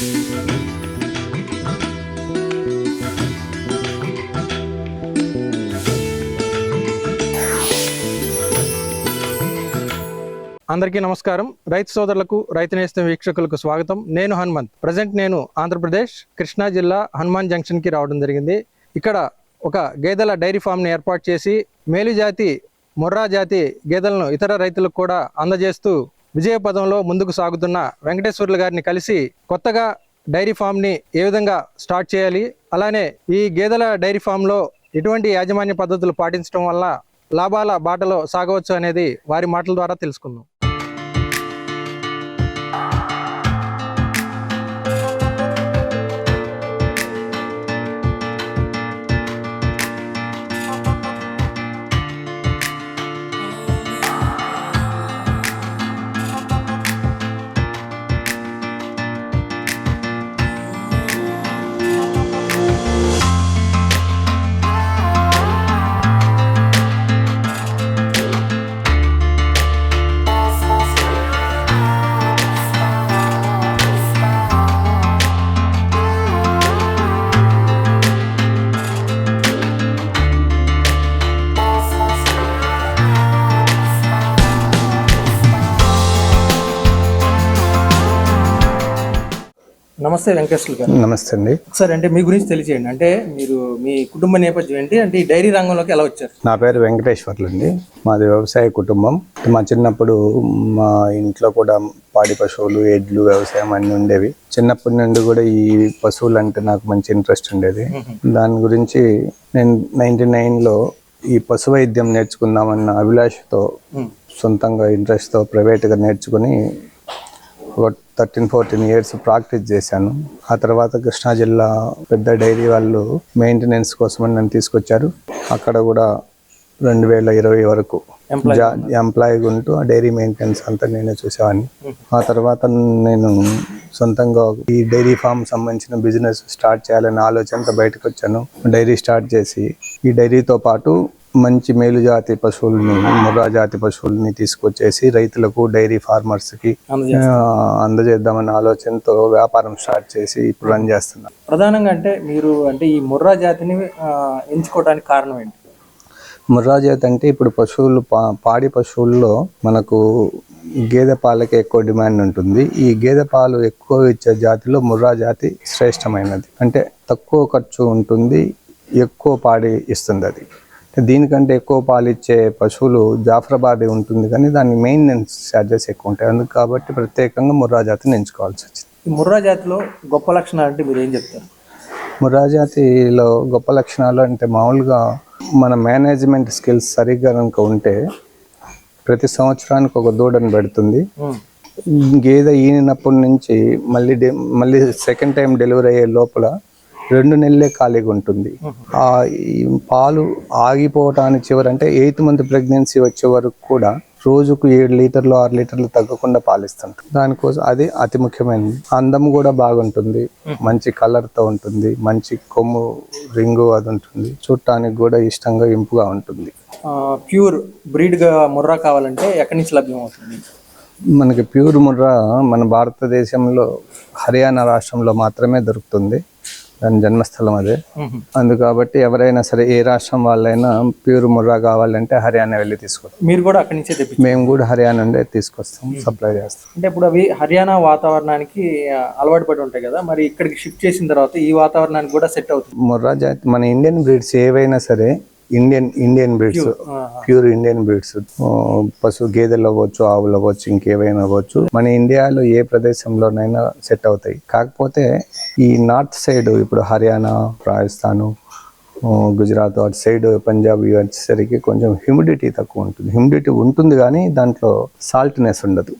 అందరికీ నమస్కారం. రైతు సోదరులకు రైతు నేస్తం వీక్షకులకు స్వాగతం. నేను హనుమంత్. ప్రజెంట్ నేను ఆంధ్రప్రదేశ్ కృష్ణా జిల్లా హనుమాన్ జంక్షన్కి రావడం జరిగింది. ఇక్కడ ఒక గేదెల డైరీ ఫామ్ని ఏర్పాటు చేసి మేలు జాతి మొర్రా జాతి గేదెలను ఇతర రైతులకు కూడా అందజేస్తూ విజయ పదంలో ముందుకు సాగుతున్న వెంకటేశ్వర్లు గారిని కలిసి కొత్తగా డైరీ ఫామ్ని ఏ విధంగా స్టార్ట్ చేయాలి? అలానే ఈ గేదెల డైరీ ఫామ్లో ఎటువంటి యాజమాన్య పద్ధతులు పాటించడం వల్ల లాభాల బాటలో సాగవచ్చు అనేది వారి మాటల ద్వారా తెలుసుకుందాం. నమస్తే వెంకటేశ్వర గారు. నమస్తే అండి. ఒకసారి అంటే మీ గురించి తెలియజేయండి అంటే మీరు మీ కుటుంబ నేపథ్యం ఏంటి? అంటే ఈ డైరీ రంగంలోకి ఎలా వచ్చారు? నా పేరు వెంకటేశ్వర్లు అండి. మాది వ్యవసాయ కుటుంబం. మా చిన్నప్పుడు మా ఇంట్లో కూడా పాడి పశువులు ఎడ్లు వ్యవసాయం అన్నీ ఉండేవి. చిన్నప్పటి నుండి కూడా ఈ పశువులు అంటే నాకు మంచి ఇంట్రెస్ట్ ఉండేది. దాని గురించి నేను నైన్టీ నైన్లో ఈ పశు వైద్యం నేర్చుకుందామన్న అభిలాషతో సొంతంగా ఇంట్రెస్ట్తో ప్రైవేట్గా నేర్చుకుని ఒక థర్టీన్ ఫోర్టీన్ ఇయర్స్ ప్రాక్టీస్ చేశాను. ఆ తర్వాత కృష్ణా జిల్లా పెద్ద డైరీ వాళ్ళు మెయింటెనెన్స్ కోసమని నన్ను తీసుకొచ్చారు. అక్కడ కూడా రెండు వేల ఇరవై వరకు ఎంప్లాయీగా ఉంటూ ఆ డైరీ మెయింటెనెన్స్ అంతా నేనే చూసేవాడిని ఆ తర్వాత నేను సొంతంగా ఈ డైరీ ఫామ్ సంబంధించిన బిజినెస్ స్టార్ట్ చేయాలనే ఆలోచనతో బయటకు వచ్చాను. డైరీ స్టార్ట్ చేసి ఈ డైరీతో పాటు మంచి మేలు జాతి పశువుల్ని ముర్రా జాతి పశువుల్ని తీసుకొచ్చేసి రైతులకు డైరీ ఫార్మర్స్కి ఆ, అందజేద్దామన్న ఆలోచనతో వ్యాపారం స్టార్ట్ చేసి ఇప్పుడు రన్ చేస్తున్నాను ప్రధానంగా అంటే మీరు అంటే ఈ ముర్రా జాతిని ఎంచుకోవడానికి కారణం ఏంటి? ముర్రా జాతి అంటే ఇప్పుడు పశువులు పా పాడి పశువుల్లో మనకు గేదె పాలకి ఎక్కువ డిమాండ్ ఉంటుంది. ఈ గేదె పాలు ఎక్కువ ఇచ్చే జాతిలో ముర్రా జాతి శ్రేష్టమైనది. అంటే తక్కువ ఖర్చు ఉంటుంది ఎక్కువ పాడి ఇస్తుంది అది దీనికంటే ఎక్కువ పాలు ఇచ్చే పశువులు జాఫరాబాద్ ఉంటుంది కానీ దాని మెయింటెనెన్స్ ఛార్జెస్ ఎక్కువ ఉంటాయి. అందుకు కాబట్టి ప్రత్యేకంగా ముర్రా జాతిని ఎంచుకోవాల్సి వచ్చింది. ఈ ముర్రా జాతిలో గొప్ప లక్షణాలు అంటే మీరు ఏం చెప్తారు? ముర్రా జాతిలో గొప్ప లక్షణాలు అంటే మామూలుగా మన మేనేజ్మెంట్ స్కిల్స్ సరిగ్గా కనుక ఉంటే ప్రతి సంవత్సరానికి ఒక దూడను పెడుతుంది. గేదె ఈనినప్పటి నుంచి మళ్ళీ మళ్ళీ సెకండ్ టైం డెలివరీ అయ్యే లోపల రెండు నెలలే ఖాళీగా ఉంటుంది. ఆ ఈ పాలు ఆగిపోవటానికి చివరి అంటే ఎయిత్ మంత్ ప్రెగ్నెన్సీ వచ్చే వరకు కూడా రోజుకు ఏడు లీటర్లు ఆరు లీటర్లు తగ్గకుండా పాలిస్తుంటాం దానికోసం అది అతి ముఖ్యమైనది అందం కూడా బాగుంటుంది. మంచి కలర్తో ఉంటుంది. మంచి కొమ్ము రింగు అది ఉంటుంది. చూడటానికి కూడా ఇష్టంగా ఇంపుగా ఉంటుంది. ప్యూర్ బ్రీడ్గా ముర్రా కావాలంటే ఎక్కడి నుంచి లభ్యం అవుతుంది మనకి ప్యూర్ ముర్రా మన భారతదేశంలో హర్యానా రాష్ట్రంలో మాత్రమే దొరుకుతుంది. దాని జన్మస్థలం అదే. అందు కాబట్టి ఎవరైనా సరే ఏ రాష్ట్రం వాళ్ళైనా ప్యూర్ ముర్రా కావాలంటే హర్యానా వెళ్ళి తీసుకొస్తాం. మీరు కూడా అక్కడి నుంచే మేము కూడా హర్యానా నుండే తీసుకొస్తాం సప్లై చేస్తాం. అంటే ఇప్పుడు అవి హర్యానా వాతావరణానికి అలవాటు పడి ఉంటాయి కదా మరి ఇక్కడికి షిఫ్ట్ చేసిన తర్వాత ఈ వాతావరణానికి కూడా సెట్ అవుతుంది. ముర్రా జాతి మన ఇండియన్ బ్రీడ్స్ ఏవైనా సరే Indian Indian breeds pure Indian breeds పశు గేదెలు అవ్వచ్చు ఆవులు అవ్వచ్చు ఇంకేవైనా అవ్వచ్చు. మన ఇండియాలో ఏ ప్రదేశంలోనైనా సెట్ అవుతాయి. కాకపోతే ఈ నార్త్ సైడ్ ఇప్పుడు హర్యానా రాజస్థాన్ గుజరాత్ అటు సైడ్ పంజాబ్ వచ్చేసరికి కొంచెం హ్యూమిడిటీ తక్కువ ఉంటుంది. హ్యూమిడిటీ ఉంటుంది కానీ దాంట్లో సాల్ట్నెస్ ఉండదు.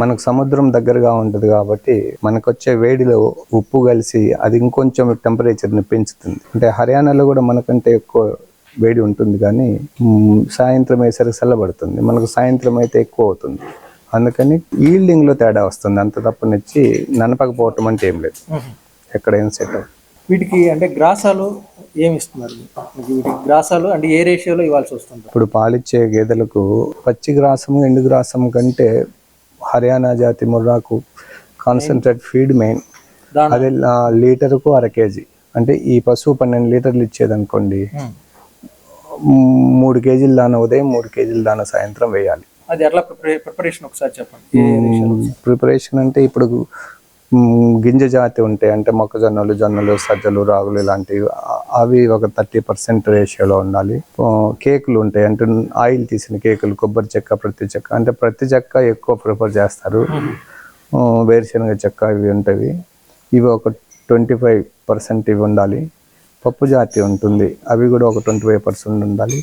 మనకు సముద్రం దగ్గరగా ఉంటుంది కాబట్టి మనకు వచ్చే వేడిలో ఉప్పు కలిసి అది ఇంకొంచెం టెంపరేచర్ని పెంచుతుంది. అంటే హర్యానాలో కూడా మనకంటే ఎక్కువ వేడి ఉంటుంది కానీ సాయంత్రం అయ్యేసరికి చల్లబడుతుంది. మనకు సాయంత్రం అయితే ఎక్కువ అవుతుంది. అందుకని ఈల్డింగ్లో తేడా వస్తుంది. అంత తప్పనిచ్చి ననపకపోవటం అంటే ఏం లేదు. ఎక్కడైనా సెట్ అవుతుంది వీటికి అంటే గ్రాసాలు ఏమి ఇస్తున్నారు? వీటికి గ్రాసాలు అంటే ఏ రేషియోలో ఇవ్వాల్సి వస్తుంది ఇప్పుడు పాలిచ్చే గేదెలకు పచ్చి గ్రాసము ఎండు గ్రాసం కంటే హర్యానా జాతి ముర్రాకు కాన్సన్ట్రేట్ ఫీడ్ మెయిన్. అది లీటరుకు అర కేజీ. అంటే ఈ పశువు పన్నెండు లీటర్లు ఇచ్చేది అనుకోండి ఉమ్. మూడు కేజీలు దాన ఉదయం మూడు కేజీలు దాన సాయంత్రం వేయాలి. అది ఎట్లా ప్రిపరే ప్రిపరేషన్ ఒకసారి చెప్పండి? ప్రిపరేషన్ అంటే ఇప్పుడు గింజ జాతి ఉంటాయి అంటే మొక్కజొన్నలు జొన్నలు సజ్జలు రాగులు ఇలాంటివి అవి ఒక థర్టీ పర్సెంట్ రేషియోలో ఉండాలి. కేకులు ఉంటాయి అంటే ఆయిల్ తీసిన కేకులు కొబ్బరి చెక్క ప్రతి చెక్క అంటే ప్రతి చెక్క ఎక్కువ ప్రిఫర్ చేస్తారు. వేరుశనగ చెక్క ఇవి ఉంటాయి. ఇవి ఒక ట్వంటీ ఫైవ్ పర్సెంట్ ఇవి ఉండాలి. పప్పు జాతి ఉంటుంది. అవి కూడా ఒక ట్వంటీ ఫైవ్ పర్సెంట్ ఉండాలి.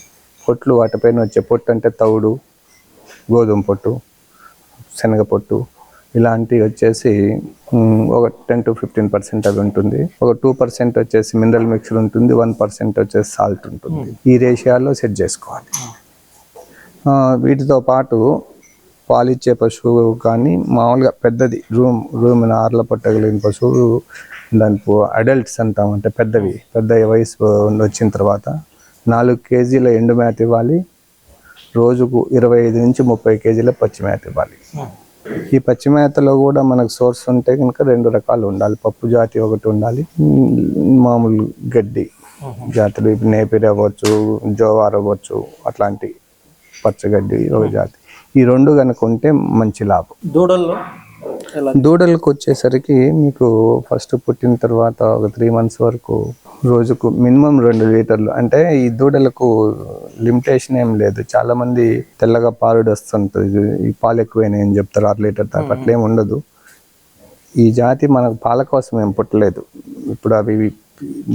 పొట్లు వాటిపైన వచ్చే పొట్టు అంటే తౌడు గోధుమ పొట్టు శనగ పొట్టు. ఇలాంటివి వచ్చేసి ఒక టెన్ టు ఫిఫ్టీన్ పర్సెంట్ అవి ఉంటుంది. ఒక టూ పర్సెంట్ వచ్చేసి మినరల్ మిక్చర్ ఉంటుంది. వన్ పర్సెంట్ వచ్చేసి సాల్ట్ ఉంటుంది. ఈ రేషియాలో సెట్ చేసుకోవాలి. వీటితో పాటు పాలిచ్చే పశువు కానీ మామూలుగా పెద్దది. రూమ్ రూమ్ ఆర్ల పట్టగలిగిన పశువు దాని అడల్ట్స్ అంటాం అంటే పెద్దవి. పెద్ద వయసు వచ్చిన తర్వాత నాలుగు కేజీల ఎండు మేత ఇవ్వాలి. రోజుకు ఇరవై ఐదు నుంచి ముప్పై కేజీల పచ్చి మేత ఇవ్వాలి. ఈ పచ్చి మేతలో కూడా మనకు సోర్స్ ఉంటే కనుక రెండు రకాలు ఉండాలి. పప్పు జాతి ఒకటి ఉండాలి. మామూలు గడ్డి జాతులు ఇప్పుడు నేపిరి అవ్వచ్చు జోవార్ అవ్వచ్చు అట్లాంటి పచ్చగడ్డి ఒక జాతి. ఈ రెండు కనుక ఉంటే మంచి లాభం. దూడల్లో? దూడలకు వచ్చేసరికి మీకు ఫస్ట్ పుట్టిన తర్వాత ఒక త్రీ మంత్స్ వరకు రోజుకు మినిమం రెండు లీటర్లు. అంటే ఈ దూడలకు లిమిటేషన్ ఏం లేదు. చాలా మంది తెల్లగా పాలుడు వస్తుంటుంది ఈ పాలు ఎక్కువైనాయి అని చెప్తారు. ఆరు లీటర్ దాకా అట్లేం ఉండదు. ఈ జాతి మనకు పాల కోసం ఏం పుట్టలేదు. ఇప్పుడు అవి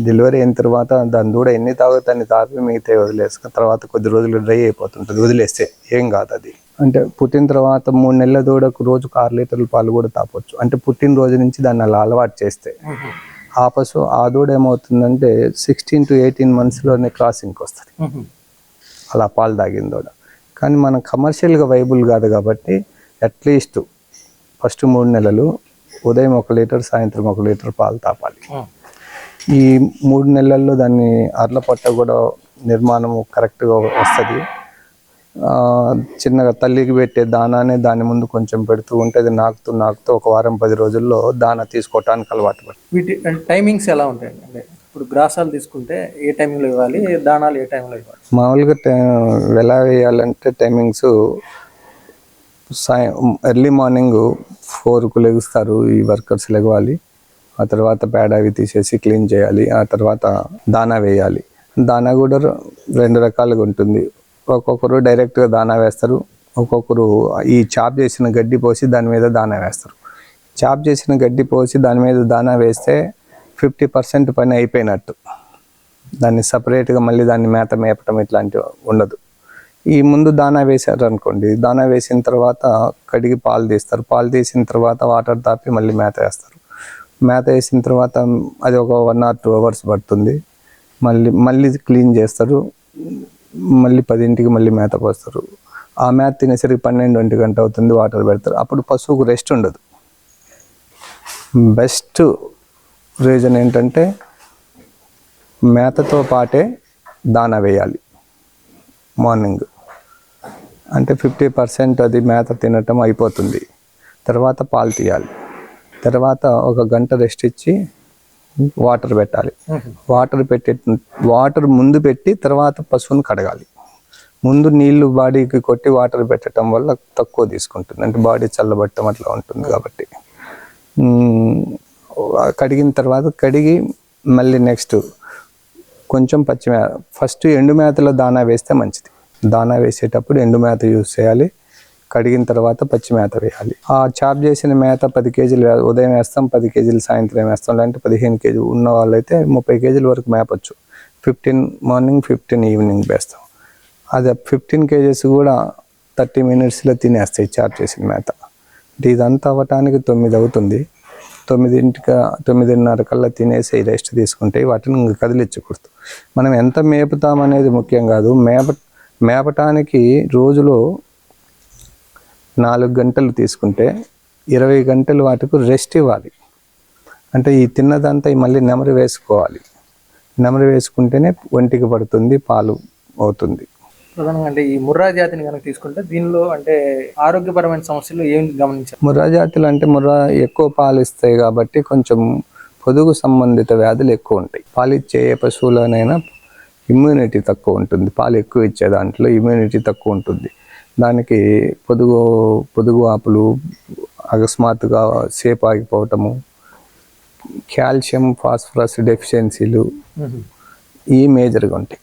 డెలివరీ అయిన తర్వాత దాని దూడ ఎన్ని తాగుతా అన్ని తాపి మిగతా వదిలేసుకున్న తర్వాత కొద్ది రోజులు డ్రై అయిపోతుంటుంది. వదిలేస్తే ఏం కాదు అది. అంటే పుట్టిన తర్వాత మూడు నెలల దూడకు రోజుకు ఆరు లీటర్ల పాలు కూడా తాపొచ్చు అంటే పుట్టిన రోజు నుంచి దాన్ని అలా అలవాటు చేస్తే. ఆ పశువు ఆ దూడ ఏమవుతుందంటే సిక్స్టీన్ టు ఎయిటీన్ మంత్స్లోనే క్రాసింగ్కి వస్తుంది. అలా పాలు తాగిన దూడ కానీ మనం కమర్షియల్గా వైబుల్ కాదు కాబట్టి అట్లీస్ట్ ఫస్ట్ మూడు నెలలు ఉదయం ఒక లీటర్ సాయంత్రం ఒక లీటర్ పాలు తాపాలి. ఈ మూడు నెలల్లో దాన్ని అర్ల పట్ట కూడా నిర్మాణము కరెక్ట్గా వస్తుంది చిన్నగా తల్లికి పెట్టే దానానే దాని ముందు కొంచెం పెడుతూ ఉంటే అది నాకుతూ నాకుతూ ఒక వారం పది రోజుల్లో దానా తీసుకోవటానికి అలవాటు పడుతుంది వీటి టైమింగ్స్ ఎలా ఉంటాయండి అంటే ఇప్పుడు గ్రాసాలు తీసుకుంటే ఏ టైంలో ఇవ్వాలి? దానాలు ఏ టైంలో ఇవ్వాలి? మామూలుగా టై- ఎలా వేయాలంటే టైమింగ్స్ సాయం ఎర్లీ మార్నింగ్ ఫోర్కు లెగుస్తారు ఈ వర్కర్స్ లెగవాలి. ఆ తర్వాత పేడ అవి తీసేసి క్లీన్ చేయాలి. ఆ తర్వాత దానా వేయాలి. దానా కూడా రెండు రకాలుగా ఉంటుంది. ఒక్కొక్కరు డైరెక్ట్గా దానా వేస్తారు. ఒక్కొక్కరు ఈ చాప్ చేసిన గడ్డి పోసి దాని మీద దానా వేస్తారు. చాప్ చేసిన గడ్డి పోసి దాని మీద దానా వేస్తే ఫిఫ్టీ పర్సెంట్ పని అయిపోయినట్టు. దాన్ని సపరేట్గా మళ్ళీ దాన్ని మేత మేపటం ఇట్లాంటివి ఉండదు. ఈ ముందు దానా వేశారు అనుకోండి దానా వేసిన తర్వాత కడిగి పాలు తీస్తారు. పాలు తీసిన తర్వాత వాటర్ తాపి మళ్ళీ మేత వేస్తారు. మేత వేసిన తర్వాత అది ఒక వన్ ఆర్ టూ అవర్స్ పడుతుంది. మళ్ళీ మళ్ళీ క్లీన్ చేస్తారు. మళ్ళీ పదింటికి మళ్ళీ మేత పోస్తారు ఆ మేత తినేసరికి పన్నెండు ఒంటి గంట అవుతుంది వాటర్ పెడతారు. అప్పుడు పశువుకు రెస్ట్ ఉండదు. బెస్ట్ రీజన్ ఏంటంటే మేతతో పాటే దానా వేయాలి. మార్నింగ్. అంటే ఫిఫ్టీ పర్సెంట్ అది మేత తినటం అయిపోతుంది. తర్వాత పాలు తీయాలి. తర్వాత ఒక గంట రెస్ట్ ఇచ్చి వాటర్ పెట్టాలి. వాటర్ పెట్టి వాటర్ ముందు పెట్టి తర్వాత పశువుని కడగాలి. ముందు నీళ్ళు బాడీకి కొట్టి వాటర్ పెట్టడం వల్ల తక్కువ తీసుకుంటుంది. అంటే బాడీ చల్లబట్టం అట్లా ఉంటుంది కాబట్టి. కడిగిన తర్వాత కడిగి మళ్ళీ నెక్స్ట్ కొంచెం పచ్చి మే ఫస్ట్ ఎండు మేతలో దానా వేస్తే మంచిది. దానా వేసేటప్పుడు ఎండు మేత యూజ్ చేయాలి. కడిగిన తర్వాత పచ్చి మేత వేయాలి. ఆ చాప్ చేసిన మేత పది కేజీలు ఉదయం వేస్తాం పది కేజీలు సాయంత్రం వేస్తాం లేదంటే పదిహేను కేజీలు ఉన్న వాళ్ళైతే ముప్పై కేజీల వరకు మేపచ్చు. ఫిఫ్టీన్ మార్నింగ్ ఫిఫ్టీన్ ఈవినింగ్ వేస్తాం. అది ఫిఫ్టీన్ కేజీస్ కూడా థర్టీ మినిట్స్లో తినేస్తాయి చాప్ చేసిన మేత. అంటే ఇదంతా అవ్వటానికి తొమ్మిది అవుతుంది. తొమ్మిదింటికి తొమ్మిదిన్నర కల్లా తినేసి రెస్ట్ తీసుకుంటే వాటిని ఇంక కదిలించకూడదు. మనం ఎంత మేపుతాం అనేది ముఖ్యం కాదు. మేప మేపటానికి రోజులో నాలుగు గంటలు తీసుకుంటే ఇరవై గంటలు వాటికి రెస్ట్ ఇవ్వాలి. అంటే ఈ తిన్నదంతా ఈ మళ్ళీ నెమరు వేసుకోవాలి. నెమరు వేసుకుంటేనే ఒంటికి పడుతుంది పాలు అవుతుంది. ప్రధానంగా అంటే ఈ ముర్రా జాతిని కనుక తీసుకుంటే దీనిలో అంటే ఆరోగ్యపరమైన సమస్యలు ఏం గమనించారు? ముర్రా జాతులు అంటే ముర్రా ఎక్కువ పాలు ఇస్తాయి కాబట్టి కొంచెం పొదుగు సంబంధిత వ్యాధులు ఎక్కువ ఉంటాయి. పాలిచ్చే ఏ పశువులోనైనా ఇమ్యూనిటీ తక్కువ ఉంటుంది. పాలు ఎక్కువ ఇచ్చే దాంట్లో ఇమ్యూనిటీ తక్కువ ఉంటుంది. దానికి పొదుగు పొదుగు ఆపులు అకస్మాత్తుగా సేపు ఆగిపోవటము కాల్షియం ఫాస్ఫరస్ డెఫిషియన్సీలు ఈ మేజర్గా ఉంటాయి.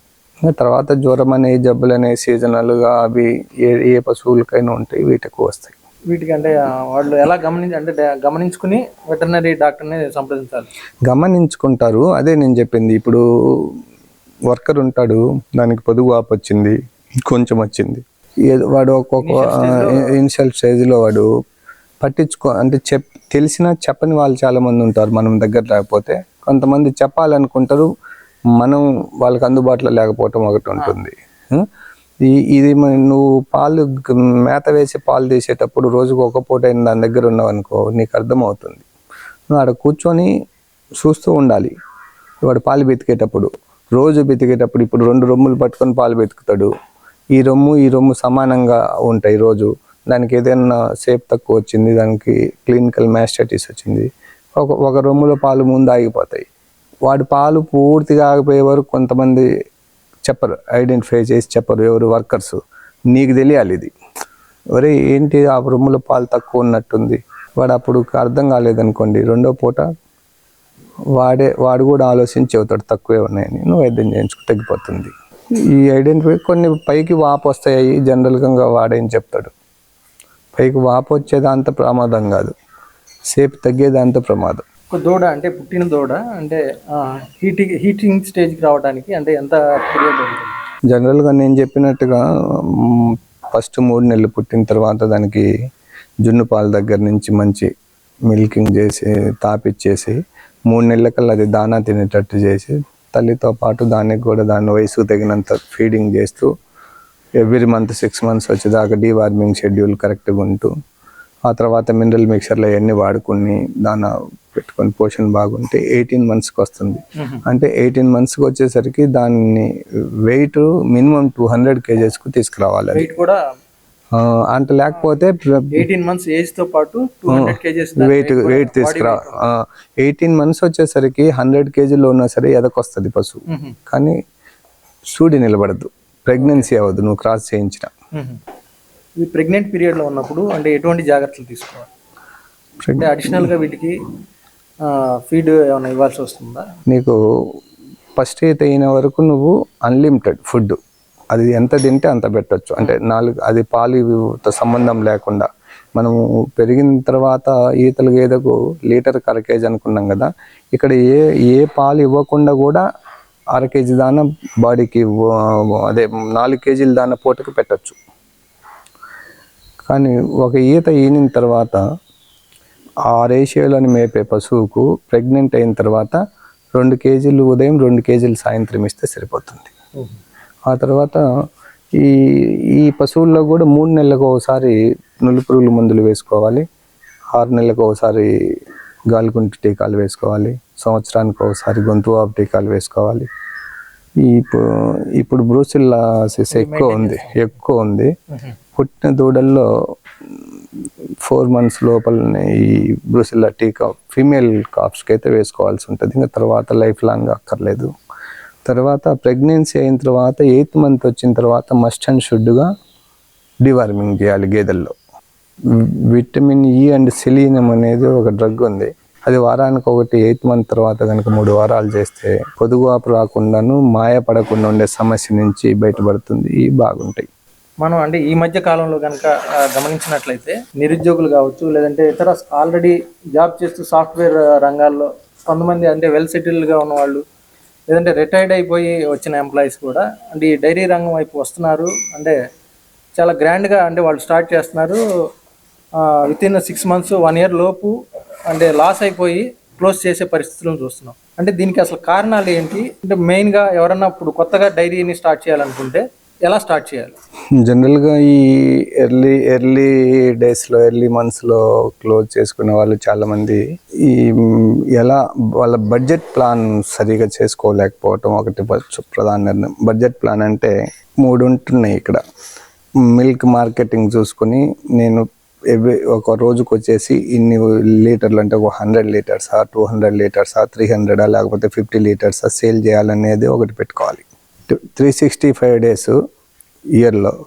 తర్వాత జ్వరం అనే జబ్బులు అనే సీజనల్గా అవి ఏ ఏ పశువులకైనా ఉంటాయి వీటికి వస్తాయి. వీటికి అంటే వాళ్ళు ఎలా గమనించి అంటే గమనించుకుని వెటర్నరీ డాక్టర్ని సంప్రదించాలి. గమనించుకుంటారు. అదే నేను చెప్పింది. ఇప్పుడు వర్కర్ ఉంటాడు దానికి పొదుగు ఆపు వచ్చింది కొంచెం వచ్చింది. వాడు ఒక్కొక్క ఇనిషియల్ స్టేజ్లో వాడు పట్టించుకో అంటే చెప్ తెలిసినా చెప్పని వాళ్ళు చాలా మంది ఉంటారు మనం దగ్గర లేకపోతే. కొంతమంది చెప్పాలనుకుంటారు మనం వాళ్ళకి అందుబాటులో లేకపోవటం ఒకటి ఉంటుంది. ఇది నువ్వు పాలు మేత వేసి పాలు తీసేటప్పుడు రోజుకు ఒక పూట అయిన దాని దగ్గర ఉన్నావు అనుకో నీకు అర్థమవుతుంది. నువ్వు ఆడ కూర్చొని చూస్తూ ఉండాలి. వాడు పాలు బెతికేటప్పుడు రోజు బెతికేటప్పుడు ఇప్పుడు రెండు రొమ్ములు పట్టుకొని పాలు బెతుకుతాడు. ఈ రొమ్ము ఈ రొమ్ము సమానంగా ఉంటాయి రోజు. దానికి ఏదైనా సేప్ తక్కువ వచ్చింది దానికి క్లినికల్ మ్యాస్టైటిస్ వచ్చింది. ఒక ఒక రొమ్ములో పాలు ముందు ఆగిపోతాయి. వాడి పాలు పూర్తిగా ఆగిపోయే వరకు కొంతమంది చెప్పరు ఐడెంటిఫై చేసి చెప్పరు ఎవరు వర్కర్స్ నీకు తెలియాలి ఇది. ఒరే ఏంటి ఆ రొమ్ములో పాలు తక్కువ ఉన్నట్టుంది? వాడు అప్పుడు అర్థం కాలేదనుకోండి రెండో పూట వాడే వాడు కూడా ఆలోచించి చెబుతాడు తక్కువే ఉన్నాయని. నువ్వు వైద్యం చేయించుకు తగ్గిపోతుంది. ఈ ఐడెంటిఫై కొన్ని పైకి వాపు వస్తాయి జనరల్గా వాడేం చెప్తాడు. పైకి వాపు వచ్చేది అంత ప్రమాదం కాదు. సేపు తగ్గేది అంత ప్రమాదం. ఒక దూడ అంటే పుట్టిన దూడ అంటే హీటింగ్ హీటింగ్ స్టేజ్కి రావడానికి అంటే ఎంత పీరియడ్ ఉంటుంది? జనరల్గా నేను చెప్పినట్టుగా ఫస్ట్ మూడు నెలలు పుట్టిన తర్వాత దానికి జున్ను పాల దగ్గర నుంచి మంచి మిల్కింగ్ చేసి తాపిచ్చేసి మూడు నెలలకల్లా అది దానా తినేటట్టు చేసి తల్లితో పాటు దానికి కూడా దాని వయసుకు తగినంత ఫీడింగ్ చేస్తూ ఎవ్రీ మంత్ సిక్స్ మంత్స్ వచ్చేదాకా డీవార్మింగ్ షెడ్యూల్ కరెక్ట్గా ఉంటూ ఆ తర్వాత మినరల్ మిక్చర్లు అవన్నీ వాడుకుని దాన పెట్టుకొని పోషణ బాగుంటే ఎయిటీన్ మంత్స్కి వస్తుంది. అంటే ఎయిటీన్ మంత్స్కి వచ్చేసరికి దాన్ని వెయిట్ మినిమం టూ హండ్రెడ్ కేజెస్కు తీసుకురావాలి. కూడా అంటే లేకపోతే ఎయిటీన్ మంత్స్ ఏజ్తో పాటు వెయిట్ వెయిట్ తీసుకురా. ఎయిటీన్ మంత్స్ వచ్చేసరికి హండ్రెడ్ కేజీలో ఉన్నా సరే ఎదకొస్తుంది పశువు. కానీ సూడి నిలబడదు ప్రెగ్నెన్సీ అవ్వదు నువ్వు క్రాస్ చేయించిన. ఈ ప్రెగ్నెంట్ పీరియడ్లో ఉన్నప్పుడు అంటే ఎటువంటి జాగ్రత్తలు తీసుకోవాలి? అంటే అడిషనల్గా వీటికి ఫీడ్ ఏమైనా ఇవ్వాల్సి వస్తుందా? నీకు ఫస్ట్ ఈత అయిన వరకు నువ్వు అన్లిమిటెడ్ ఫుడ్ అది ఎంత తింటే అంత పెట్టొచ్చు. అంటే నాలుగు అది పాలు సంబంధం లేకుండా. మనము పెరిగిన తర్వాత ఈతల గేదెకు లీటర్ అర కేజీ అనుకున్నాం కదా. ఇక్కడ ఏ ఏ పాలు ఇవ్వకుండా కూడా అర కేజీ దాన బాడీకి అదే నాలుగు కేజీల దాన పూటకి పెట్టొచ్చు. కానీ ఒక ఈత ఈనిన తర్వాత ఆ రేషియోలోని మేపే పశువుకు ప్రెగ్నెంట్ అయిన తర్వాత రెండు కేజీలు ఉదయం రెండు కేజీలు సాయంత్రం ఇస్తే సరిపోతుంది. ఆ తర్వాత ఈ ఈ పశువుల్లో కూడా మూడు నెలలకు ఒకసారి నులిపురుగుల మందులు వేసుకోవాలి. ఆరు నెలలకు ఒకసారి గాలికుంటి టీకాలు వేసుకోవాలి. సంవత్సరానికి ఒకసారి గొంతు వాపు టీకాలు వేసుకోవాలి. ఇప్పుడు ఇప్పుడు బ్రూసిల్లాసిస్ ఎక్కువ ఉంది ఎక్కువ ఉంది. పుట్టిన దూడల్లో ఫోర్ మంత్స్ లోపలనే ఈ బ్రూసిల్లా టీకా ఫీమేల్ కాప్స్కి అయితే వేసుకోవాల్సి ఉంటుంది. ఇంకా తర్వాత లైఫ్ లాంగ్ అక్కర్లేదు. తర్వాత ప్రెగ్నెన్సీ అయిన తర్వాత ఎయిత్ మంత్ వచ్చిన తర్వాత మస్ట్ అండ్ షుడ్గా డివార్మింగ్ చేయాలి గేదెల్లో. విటమిన్ ఈ అండ్ సెలీనియం అనేది ఒక డ్రగ్ ఉంది. అది వారానికి ఒకటి ఎయిత్ మంత్ తర్వాత కనుక మూడు వారాలు చేస్తే పొదుగువాపు రాకుండాను మాయపడకుండా ఉండే సమస్య నుంచి బయటపడుతుంది. ఇవి బాగుంటాయి. మనం అంటే ఈ మధ్య కాలంలో కనుక గమనించినట్లయితే నిరుద్యోగులు కావచ్చు లేదంటే ఇతర ఆల్రెడీ జాబ్ చేస్తూ సాఫ్ట్వేర్ రంగాల్లో కొంతమంది అంటే వెల్ సెటిల్డ్గా ఉన్నవాళ్ళు లేదంటే రిటైర్డ్ అయిపోయి వచ్చిన ఎంప్లాయీస్ కూడా. అంటే ఈ డైరీ రంగం వైపు వస్తున్నారు. అంటే చాలా గ్రాండ్గా అంటే వాళ్ళు స్టార్ట్ చేస్తున్నారు. With in six months one year లోపు అంటే లాస్ అయిపోయి క్లోజ్ చేసే పరిస్థితులను చూస్తున్నాం. అంటే దీనికి అసలు కారణాలు ఏంటి? అంటే మెయిన్గా ఎవరన్నా ఇప్పుడు కొత్తగా డైరీని స్టార్ట్ చేయాలనుకుంటే ఎలా స్టార్ట్ చేయాలి? జనరల్గా ఈ ఎర్లీ ఎర్లీ డేస్లో ఎర్లీ మంత్స్లో క్లోజ్ చేసుకునే వాళ్ళు చాలామంది ఈ ఎలా వాళ్ళ బడ్జెట్ ప్లాన్ సరిగా చేసుకోలేకపోవటం ఒకటి ప్రధాన నిర్ణయం. బడ్జెట్ ప్లాన్ అంటే మూడు ఉంటున్నాయి ఇక్కడ. మిల్క్ మార్కెటింగ్ చూసుకొని నేను ఎవ్రీ ఒక రోజుకు వచ్చేసి ఇన్ని లీటర్లు అంటే ఒక హండ్రెడ్ లీటర్సా టూ హండ్రెడ్ లీటర్సా త్రీ హండ్రెడా లేకపోతే ఫిఫ్టీ లీటర్సా సేల్ చేయాలనేది ఒకటి పెట్టుకోవాలి. త్రీ సిక్స్టీ ఫైవ్ డేస్ ఇయర్లో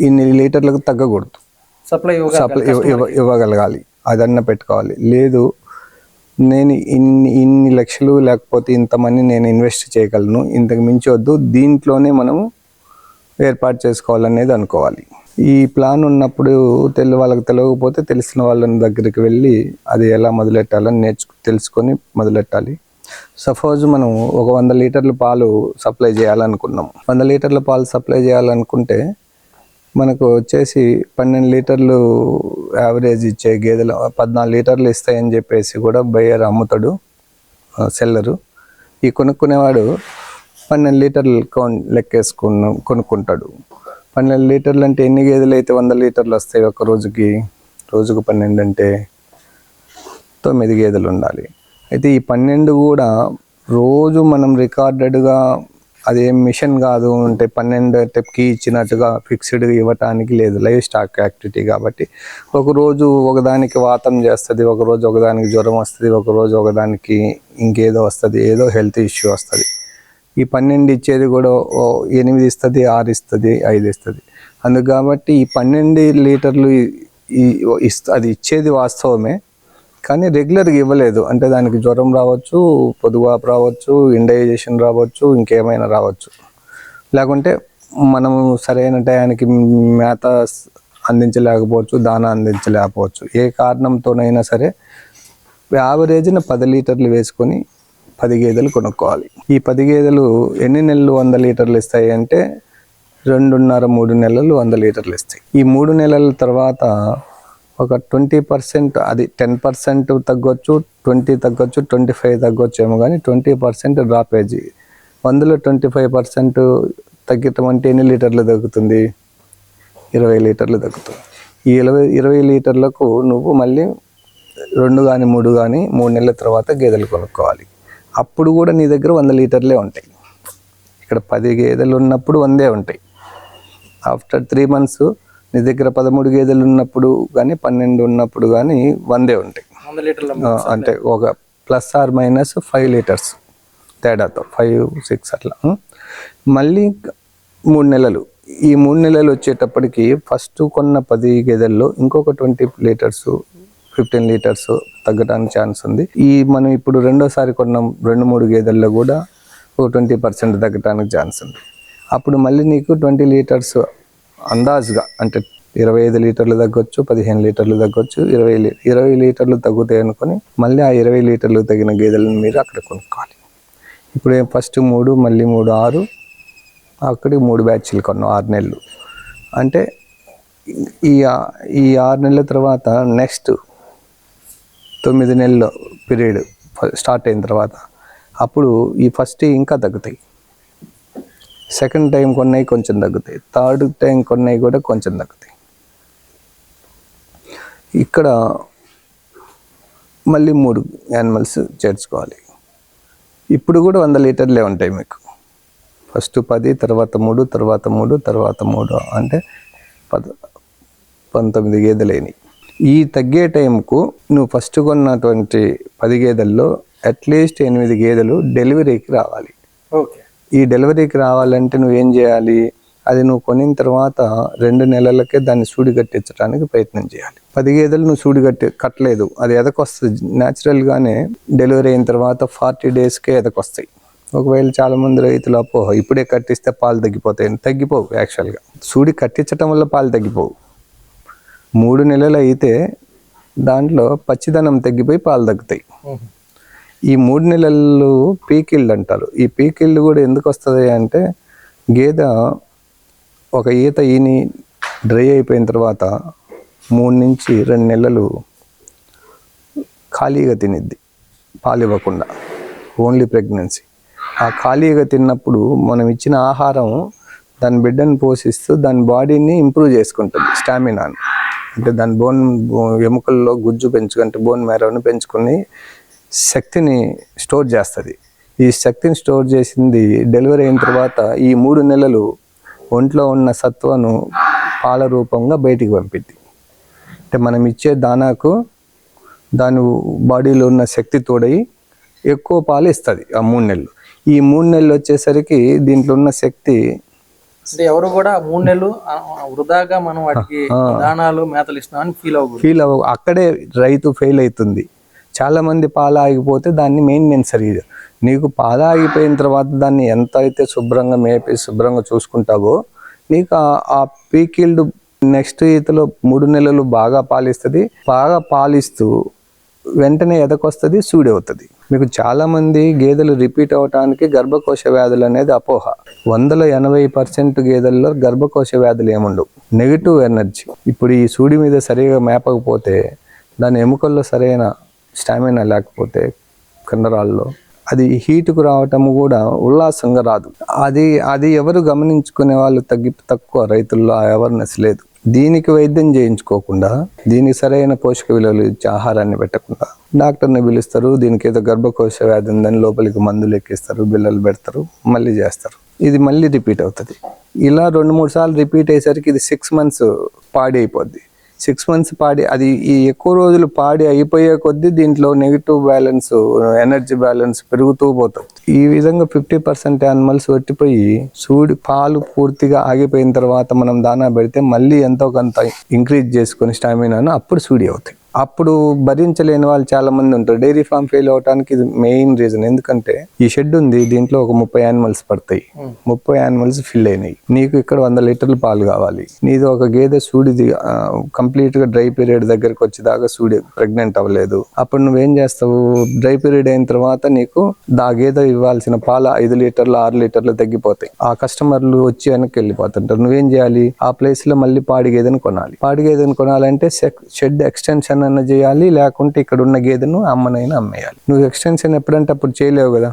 ఇన్ని లీటర్లకు తగ్గకూడదు. సప్లై సప్లై ఇవ్వ- ఇవ్వ- ఇవ్వగలగాలి. అదన్న పెట్టుకోవాలి. లేదు నేను ఇన్ని ఇన్ని లక్షలు లేకపోతే ఇంతమంది నేను ఇన్వెస్ట్ చేయగలను ఇంతకు మించి వద్దు దీంట్లోనే మనము ఏర్పాటు చేసుకోవాలనేది అనుకోవాలి. ఈ ప్లాన్ ఉన్నప్పుడు తెలి వాళ్ళకి తెలియకపోతే తెలిసిన వాళ్ళ దగ్గరికి వెళ్ళి అది ఎలా మొదలెట్టాలని నేర్చు తెలుసుకొని మొదలెట్టాలి. సపోజ్ మనం ఒక వంద లీటర్ల పాలు సప్లై చేయాలనుకున్నాం. వంద లీటర్ల పాలు సప్లై చేయాలనుకుంటే మనకు వచ్చేసి పన్నెండు లీటర్లు యావరేజ్ ఇచ్చే గేదెలు పద్నాలుగు లీటర్లు ఇస్తాయని చెప్పేసి కూడా బయ్యర్ అమ్ముతాడు సెల్లరు. ఈ కొనుక్కునేవాడు పన్నెండు లీటర్లు కౌన్ లెక్కేసుకున్న కొనుక్కుంటాడు. పన్నెండు లీటర్లు అంటే ఎన్ని గేదెలు అయితే వంద లీటర్లు వస్తాయి ఒక రోజుకి? రోజుకు పన్నెండు అంటే తొమ్మిది గేదెలు ఉండాలి. అయితే ఈ పన్నెండు కూడా రోజు మనం రికార్డెడ్గా అదేం మిషన్ కాదు అంటే పన్నెండు టెప్కి ఇచ్చినట్టుగా ఫిక్స్డ్ ఇవ్వటానికి లేదు లైవ్ స్టాక్ యాక్టివిటీ కాబట్టి ఒకరోజు ఒకదానికి వాతం చేస్తుంది ఒకరోజు ఒకదానికి జ్వరం వస్తుంది ఒకరోజు ఒకదానికి ఇంకేదో వస్తుంది ఏదో హెల్త్ ఇష్యూ వస్తుంది. ఈ పన్నెండు ఇచ్చేది కూడా ఎనిమిది ఇస్తుంది ఆరు ఇస్తుంది ఐదు ఇస్తుంది. అందుకు కాబట్టి ఈ పన్నెండు లీటర్లు ఈ- అది ఇచ్చేది వాస్తవమే. కానీ రెగ్యులర్గా ఇవ్వలేదు. అంటే దానికి జ్వరం రావచ్చు పొదువాపు రావచ్చు ఇండైజేషన్ రావచ్చు ఇంకేమైనా రావచ్చు. లేకుంటే మనము సరైన టయానికి మేత అందించలేకపోవచ్చు దాన అందించలేకపోవచ్చు. ఏ కారణంతోనైనా సరే యావరేజ్న పది లీటర్లు వేసుకొని పది గేదెలు కొనుక్కోవాలి. ఈ పది గేదెలు ఎన్ని నెలలు వంద లీటర్లు ఇస్తాయి అంటే రెండున్నర మూడు నెలలు వంద లీటర్లు ఇస్తాయి. ఈ మూడు నెలల తర్వాత ఒక ట్వంటీ పర్సెంట్ అది టెన్ పర్సెంట్ తగ్గొచ్చు ట్వంటీ తగ్గొచ్చు ట్వంటీ ఫైవ్ తగ్గొచ్చు ఏమో కానీ ట్వంటీ పర్సెంట్ డ్రాపేజీ. వందలో ట్వంటీ ఫైవ్ పర్సెంట్ తగ్గటం అంటే ఎన్ని లీటర్లు తగ్గుతుంది? ఇరవై లీటర్లు తగ్గుతుంది. ఈ ఇరవై ఇరవై లీటర్లకు నువ్వు మళ్ళీ రెండు కానీ మూడు కానీ మూడు నెలల తర్వాత గేదెలు కొనుక్కోవాలి. అప్పుడు కూడా నీ దగ్గర వంద లీటర్లే ఉంటాయి. ఇక్కడ పది గేదెలు ఉన్నప్పుడు వందే ఉంటాయి. ఆఫ్టర్ త్రీ మంత్స్ నీ దగ్గర పదమూడు గేదెలు ఉన్నప్పుడు కానీ పన్నెండు ఉన్నప్పుడు కానీ వందే ఉంటాయి. అంటే ఒక plus or minus five litres తేడాతో ఫైవ్ సిక్స్ అట్లా. మళ్ళీ మూడు నెలలు. ఈ మూడు నెలలు వచ్చేటప్పటికి ఫస్ట్ కొన్న పది గేదెల్లో ఇంకొక ట్వంటీ లీటర్స్ ఫిఫ్టీన్ లీటర్స్ తగ్గడానికి ఛాన్స్ ఉంది. ఈ మనం ఇప్పుడు రెండోసారి కొన్న రెండు మూడు గేదెల్లో కూడా ఒక ట్వంటీ పర్సెంట్ తగ్గడానికి ఛాన్స్ ఉంది. అప్పుడు మళ్ళీ నీకు ట్వంటీ లీటర్స్ అందాజుగా అంటే ఇరవై ఐదు లీటర్లు తగ్గొచ్చు పదిహేను లీటర్లు తగ్గొచ్చు ఇరవై లీ ఇరవై లీటర్లు తగ్గుతాయి అనుకొని మళ్ళీ ఆ ఇరవై లీటర్లు తగిన గేదెలను మీరు అక్కడ కొనుక్కోవాలి. ఇప్పుడు ఫస్ట్ మూడు మళ్ళీ మూడు ఆరు అక్కడికి మూడు బ్యాచ్లు కొన్నాం ఆరు నెలలు. అంటే ఈ ఈ ఆరు నెలల తర్వాత నెక్స్ట్ తొమ్మిది నెలల పీరియడ్ స్టార్ట్ అయిన తర్వాత అప్పుడు ఈ ఫస్ట్ ఇంకా తగ్గుతాయి. సెకండ్ టైం కొన్నాయి కొంచెం తగ్గుతాయి. థర్డ్ టైం కొన్నాయి కూడా కొంచెం తగ్గుతాయి. ఇక్కడ మళ్ళీ మూడు యానిమల్స్ చేర్చుకోవాలి. ఇప్పుడు కూడా వంద లీటర్లే ఉంటాయి మీకు. ఫస్ట్ పది తర్వాత మూడు తర్వాత మూడు తర్వాత మూడు అంటే పద పంతొమ్మిది గేదెలేని ఈ తగ్గే టైంకు నువ్వు ఫస్ట్ కొన్నటువంటి పది గేదెల్లో అట్లీస్ట్ ఎనిమిది గేదెలు డెలివరీకి రావాలి. ఓకే. ఈ డెలివరీకి రావాలంటే నువ్వేం చేయాలి? అది నువ్వు కొనిన తర్వాత రెండు నెలలకే దాన్ని సూడి కట్టించడానికి ప్రయత్నం చేయాలి. పది గేదెలు నువ్వు సూడి కట్టి కట్టలేదు. అది ఎదకొస్తుంది. న్యాచురల్గానే డెలివరీ అయిన తర్వాత ఫార్టీ డేస్కే ఎదకొస్తాయి. ఒకవేళ చాలామంది రైతులు అపోహ ఇప్పుడే కట్టిస్తే పాలు తగ్గిపోతాయి. తగ్గిపోవు యాక్చువల్గా సూడి కట్టించటం వల్ల పాలు తగ్గిపోవు. మూడు నెలలు అయితే దాంట్లో పచ్చిదనం తగ్గిపోయి పాలు తగ్గుతాయి. ఈ మూడు నెలలు పీకిళ్ళు అంటారు. ఈ పీకిళ్ళు కూడా ఎందుకు వస్తుంది అంటే గేదె ఒక ఈత ఈని డ్రై అయిపోయిన తర్వాత మూడు నుంచి రెండు నెలలు ఖాళీగా తినిద్ది పాలు ఇవ్వకుండా ఓన్లీ ప్రెగ్నెన్సీ ఆ ఖాళీగా తిన్నప్పుడు మనం ఇచ్చిన ఆహారం దాని బిడ్డను పోషిస్తూ దాని బాడీని ఇంప్రూవ్ చేసుకుంటుంది స్టామినాను. అంటే దాని బోన్ ఎముకల్లో గుజ్జు పెంచుకుంటే బోన్ మేరను పెంచుకుని శక్తిని స్టోర్ చేస్తుంది. ఈ శక్తిని స్టోర్ చేసింది డెలివరీ అయిన తర్వాత ఈ మూడు నెలలు ఒంట్లో ఉన్న సత్వను పాల రూపంగా బయటికి పంపిద్ది అంటే మనం ఇచ్చే దానాకు దాని బాడీలో ఉన్న శక్తి తోడై ఎక్కువ పాలు ఇస్తుంది ఆ మూడు నెలలు. ఈ మూడు నెలలు వచ్చేసరికి దీంట్లో ఉన్న శక్తి అంటే ఎవరు కూడా మూడు నెలలు వృధాగా మనం వాటికి దానాలు మేతలు ఇస్తున్నామని ఫీల్ అవ్వకూడదు. ఫీల్ అవ్వ అక్కడే రైతు ఫెయిల్ అవుతుంది. చాలామంది పాల పాలు ఆగిపోతే దాన్ని మెయింటెనెన్స్ సరిగ్గా నీకు పాలు ఆగిపోయిన తర్వాత దాన్ని ఎంత అయితే శుభ్రంగా మేపి శుభ్రంగా చూసుకుంటావో నీకు ఆ- పీకిల్డ్ నెక్స్ట్ ఈతలో మూడు నెలలు బాగా పాలిస్తుంది. బాగా పాలిస్తూ వెంటనే ఎదకొస్తుంది సూడి అవుతుంది మీకు చాలామంది గేదెలు రిపీట్ అవడానికి గర్భకోశ వ్యాధులు అనేది అపోహ. వందల ఎనభై పర్సెంట్ గేదెల్లో గర్భకోశ వ్యాధులు ఏముండవు? Negative energy. ఇప్పుడు ఈ సూడి మీద సరిగా మేపకపోతే దాని ఎముకల్లో సరైన స్టామినా లేకపోతే కండరాల్లో అది హీటుకు రావటం కూడా ఉల్లాసంగా రాదు. అది అది ఎవరు గమనించుకునే వాళ్ళు తగ్గి తక్కువ రైతుల్లో ఆ అవేర్నెస్ లేదు. దీనికి వైద్యం చేయించుకోకుండా దీనికి సరైన పోషక విలువలు ఇచ్చే ఆహారాన్ని పెట్టకుండా డాక్టర్ని పిలుస్తారు దీనికి ఏదో గర్భకోశ వ్యాధి ఉందని లోపలికి మందులు ఎక్కిస్తారు బిల్లలు పెడతారు మళ్ళీ చేస్తారు. ఇది మళ్ళీ రిపీట్ అవుతుంది. ఇలా రెండు మూడు సార్లు రిపీట్ అయ్యేసరికి ఇది సిక్స్ మంత్స్ పాడైపోద్ది. సిక్స్ మంత్స్ పాడి అది ఈ ఎక్కువ రోజులు పాడి అయిపోయే కొద్దీ దీంట్లో నెగిటివ్ బ్యాలెన్స్ ఎనర్జీ బ్యాలెన్స్ పెరుగుతూ పోతుంది ఈ విధంగా ఫిఫ్టీ పర్సెంట్ యానిమల్స్ వట్టిపోయి సూడి పాలు పూర్తిగా ఆగిపోయిన తర్వాత మనం దానా పెడితే మళ్ళీ ఎంతో కొంత ఇంక్రీజ్ చేసుకొని స్టామినాను అప్పుడు సూడి అవుతాయి. అప్పుడు భరించలేని వాళ్ళు చాలా మంది ఉంటారు. డైరీ ఫామ్ ఫెయిల్ అవడానికి ఇది మెయిన్ రీజన్ ఎందుకంటే ఈ షెడ్ ఉంది దీంట్లో ఒక ముప్పై యానిమల్స్ పడతాయి. ముప్పై యానిమల్స్ ఫిల్ అయినాయి. నీకు ఇక్కడ వంద లీటర్లు పాలు కావాలి. నీది ఒక గేదె సూడిది కంప్లీట్గా డ్రై పీరియడ్ దగ్గరకు వచ్చేదాకా సూడి ప్రెగ్నెంట్ అవ్వలేదు. అప్పుడు నువ్వేం చేస్తావు? డ్రై పీరియడ్ అయిన తర్వాత నీకు దా గేదె ఇవ్వాల్సిన పాలు ఐదు లీటర్లు ఆరు లీటర్లు తగ్గిపోతాయి. ఆ కస్టమర్లు వచ్చి వెనక్కి వెళ్ళిపోతుంటారు. నువ్వేం చేయాలి? ఆ ప్లేస్లో మళ్ళీ పాడి గేదెను కొనాలి. పాడి గేదెను కొనాలంటే షెడ్ ఎక్స్టెన్షన్ అన్న చేయాలి లేకుంటే ఇక్కడ ఉన్న గేదెను అమ్మనైనా అమ్మేయాలి. నువ్వు ఎక్స్టెన్షన్ ఎప్పుడంటే అప్పుడు చేయలేవు కదా?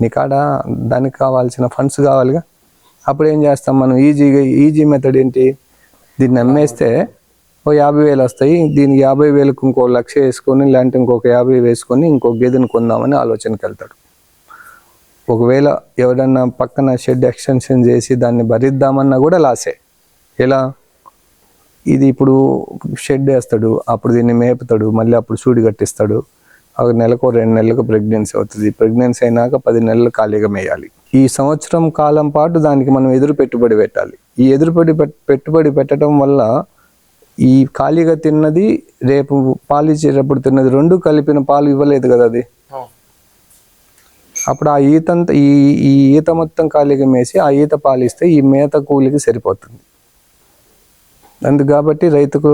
నీ కాడ దానికి కావాల్సిన ఫండ్స్ కావాలిగా? అప్పుడు ఏం చేస్తాం మనం? ఈజీగా ఈజీ మెథడ్ ఏంటి? దీన్ని అమ్మేస్తే ఓ యాభై వేలు వస్తాయి. దీనికి యాభై వేలకు ఇంకో లక్ష వేసుకొని లేదంటే ఇంకొక యాభై వేసుకొని ఇంకో గేదెను కొందామని ఆలోచనకి వెళ్తాడు. ఒకవేళ ఎవడన్నా పక్కన షెడ్ ఎక్స్టెన్షన్ చేసి దాన్ని భరిద్దామన్నా కూడా లాసే. ఎలా? ఇది ఇప్పుడు షెడ్ వేస్తాడు అప్పుడు దీన్ని మేపుతాడు మళ్ళీ అప్పుడు సూడి కట్టిస్తాడు. ఒక నెలకు రెండు నెలలకు ప్రెగ్నెన్సీ అవుతుంది. ప్రెగ్నెన్సీ అయినాక పది నెలలు ఖాళీగా మేయాలి. ఈ సంవత్సరం కాలం పాటు దానికి మనం ఎదురు పెట్టుబడి పెట్టాలి. ఈ ఎదురుపడి పెట్- పెట్టుబడి పెట్టడం వల్ల ఈ ఖాళీగా తిన్నది రేపు పాలు ఇచ్చేటప్పుడు తిన్నది రెండు కలిపిన పాలు ఇవ్వలేదు కదా అది? అప్పుడు ఆ ఈత ఈ ఈత మొత్తం ఖాళీగా మేసి ఆ ఈత పాలిస్తే ఈ మేత కూలికి సరిపోతుంది. అందుకు కాబట్టి రైతుకు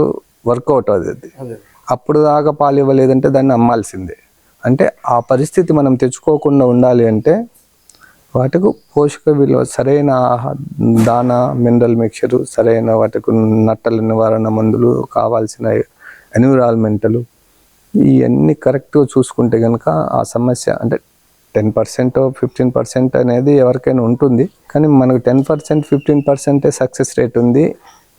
వర్కౌట్ అవుతుంది అదే అప్పుడు దాకా పాలు ఇవ్వలేదంటే దాన్ని అమ్మాల్సిందే. అంటే ఆ పరిస్థితి మనం తెచ్చుకోకుండా ఉండాలి అంటే వాటికి పోషక విలువ సరైన దానా మినరల్ మిక్చరు సరైన వాటికి నట్టల నివారణ మందులు కావాల్సిన ఎన్విరాన్మెంటలు ఇవన్నీ కరెక్ట్గా చూసుకుంటే కనుక ఆ సమస్య అంటే టెన్ పర్సెంట్ ఫిఫ్టీన్ పర్సెంట్ అనేది ఎవరికైనా ఉంటుంది. కానీ మనకు టెన్ పర్సెంట్ ఫిఫ్టీన్ పర్సెంటే సక్సెస్ రేట్ ఉంది.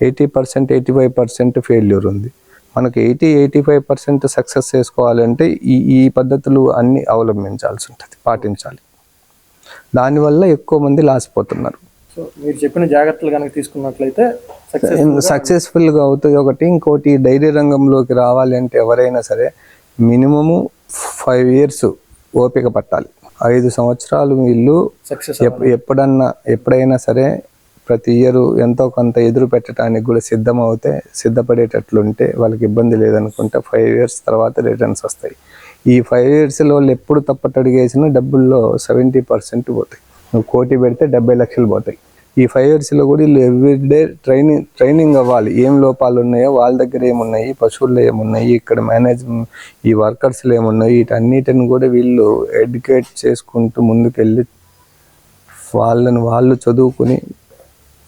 Eighty percent eighty five percent failure ఉంది. మనకు eighty eighty five percent success చేసుకోవాలంటే ఈ ఈ పద్ధతులు అన్ని అవలంబించాల్సి ఉంటుంది పాటించాలి. దానివల్ల ఎక్కువ మంది లాసిపోతున్నారు. సో మీరు చెప్పిన జాగ్రత్తలు కనుక తీసుకున్నట్లయితే సక్సెస్ సక్సెస్ఫుల్గా అవుతుంది ఒకటి ఇంకోటి డైరీ రంగంలోకి రావాలి అంటే ఎవరైనా సరే మినిమము ఫైవ్ ఇయర్స్ ఓపిక పట్టాలి. ఐదు సంవత్సరాలు వీళ్ళు సక్సెస్ ఎప్- ఎప్పుడన్నా ఎప్పుడైనా సరే ప్రతి ఇయర్ ఎంతో కొంత ఎదురు పెట్టడానికి కూడా సిద్ధం అవుతే సిద్ధపడేటట్లుంటే వాళ్ళకి ఇబ్బంది లేదనుకుంటే ఫైవ్ ఇయర్స్ తర్వాత రిటర్న్స్ వస్తాయి. ఈ ఫైవ్ ఇయర్స్లో వాళ్ళు ఎప్పుడు తప్పటడిగేసినా డబ్బుల్లో సెవెంటీ పర్సెంట్ పోతాయి. నువ్వు కోటి పెడితే డెబ్బై లక్షలు పోతాయి. ఈ ఫైవ్ ఇయర్స్లో కూడా వీళ్ళు ఎవ్రీడే ట్రైనింగ్ ట్రైనింగ్ అవ్వాలి. ఏం లోపాలు ఉన్నాయో వాళ్ళ దగ్గర ఏమున్నాయి పశువుల్లో ఏమున్నాయి ఇక్కడ మేనేజ్ ఈ వర్కర్స్లో ఏమున్నాయి వీటన్నిటిని కూడా వీళ్ళు ఎడ్యుకేట్ చేసుకుంటూ ముందుకెళ్ళి వాళ్ళని వాళ్ళు చదువుకుని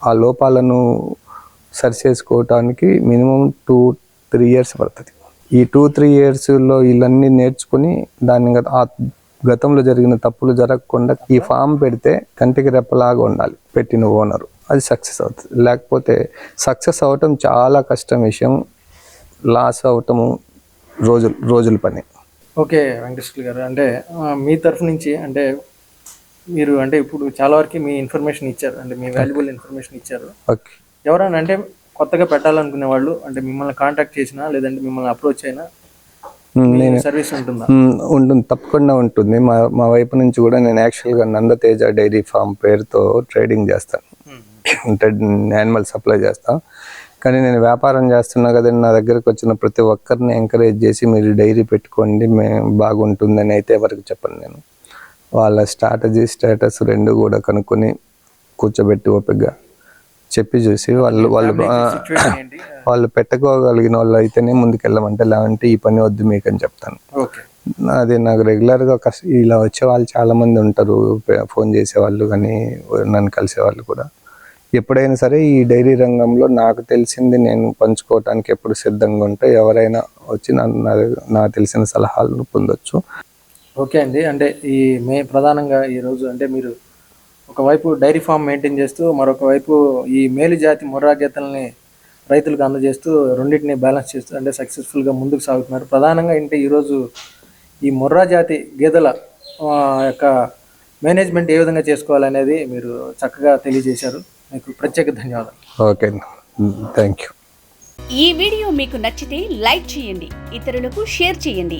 ఆ లోపాలను సరి చేసుకోవటానికి మినిమం టూ త్రీ ఇయర్స్ పడుతుంది. ఈ టూ త్రీ ఇయర్స్లో వీళ్ళన్నీ నేర్చుకుని దాన్ని గత- ఆ గతంలో జరిగిన తప్పులు జరగకుండా ఈ ఫామ్ పెడితే కంటికి రెప్పలాగా ఉండాలి పెట్టిన ఓనరు. అది సక్సెస్ అవుతుంది. లేకపోతే సక్సెస్ అవటం చాలా కష్టం విషయం. లాస్ అవటము రోజులు రోజుల పని. ఓకే వెంకటేశ్వర గారు. అంటే మీ తరఫు నుంచి అంటే మీరు అంటే ఇప్పుడు చాలా వరకు మీ ఇన్ఫర్మేషన్ ఇచ్చారు. అంటే మీ వాల్యుబుల్ ఇన్ఫర్మేషన్ ఇచ్చారు. ఓకే ఎవరైనా అంటే కొత్తగా పెట్టాలనుకునే వాళ్ళు అంటే మిమ్మల్ని కాంటాక్ట్ చేసినా లేదంటే మిమ్మల్ని అప్రోచ్ అయినా మీ నేను సర్వీస్ ఉంటుందా? ఉమ్, ఉంటుంది. తప్పకుండా ఉంటుంది. మా మా వైపు నుంచి కూడా నేను యాక్చువల్గా నందతేజ డైరీ ఫామ్ పేరుతో ట్రేడింగ్ చేస్తాను అంటే యానిమల్ సప్లై చేస్తాను కానీ నేను వ్యాపారం చేస్తున్నా కదండి నా దగ్గరకు వచ్చిన ప్రతి ఒక్కరిని ఎంకరేజ్ చేసి మీరు డైరీ పెట్టుకోండి మే బాగుంటుందని అయితే ఎవరికి చెప్పను నేను. వాళ్ళ స్ట్రాటజీ స్టేటస్ రెండు కూడా కనుక్కొని కూర్చోబెట్టి ఓపికగా చెప్పి చూసి వాళ్ళు వాళ్ళు వాళ్ళు పెట్టుకోగలిగిన వాళ్ళు అయితేనే ముందుకెళ్ళమంటే లేదంటే ఈ పని వద్దు మీకు అని చెప్తాను అది నాకు రెగ్యులర్గా కస్ ఇలా వచ్చే వాళ్ళు చాలా మంది ఉంటారు ఫోన్ చేసేవాళ్ళు కానీ నన్ను కలిసేవాళ్ళు కూడా. ఎప్పుడైనా సరే ఈ డైరీ రంగంలో నాకు తెలిసింది నేను పంచుకోవటానికి ఎప్పుడు సిద్ధంగా ఉంటే ఎవరైనా వచ్చి నన్ను నా- నాకు తెలిసిన సలహాలను పొందొచ్చు. ఓకే అండి. అంటే ఈ మే ప్రధానంగా ఈరోజు అంటే మీరు ఒకవైపు డైరీ ఫామ్ మెయింటైన్ చేస్తూ మరొక వైపు ఈ మేలు జాతి ముర్రా గీతల్ని రైతులకు అందజేస్తూ రెండింటిని బ్యాలెన్స్ చేస్తూ అంటే సక్సెస్ఫుల్గా ముందుకు సాగుతున్నారు. ప్రధానంగా అంటే ఈరోజు ఈ ముర్రా జాతి గేదెల యొక్క మేనేజ్మెంట్ ఏ విధంగా చేసుకోవాలనేది మీరు చక్కగా తెలియజేశారు. మీకు ప్రత్యేక ధన్యవాదాలు. Okay thank you. ఈ వీడియో మీకు నచ్చితే లైక్ చేయండి ఇతరులకు షేర్ చేయండి.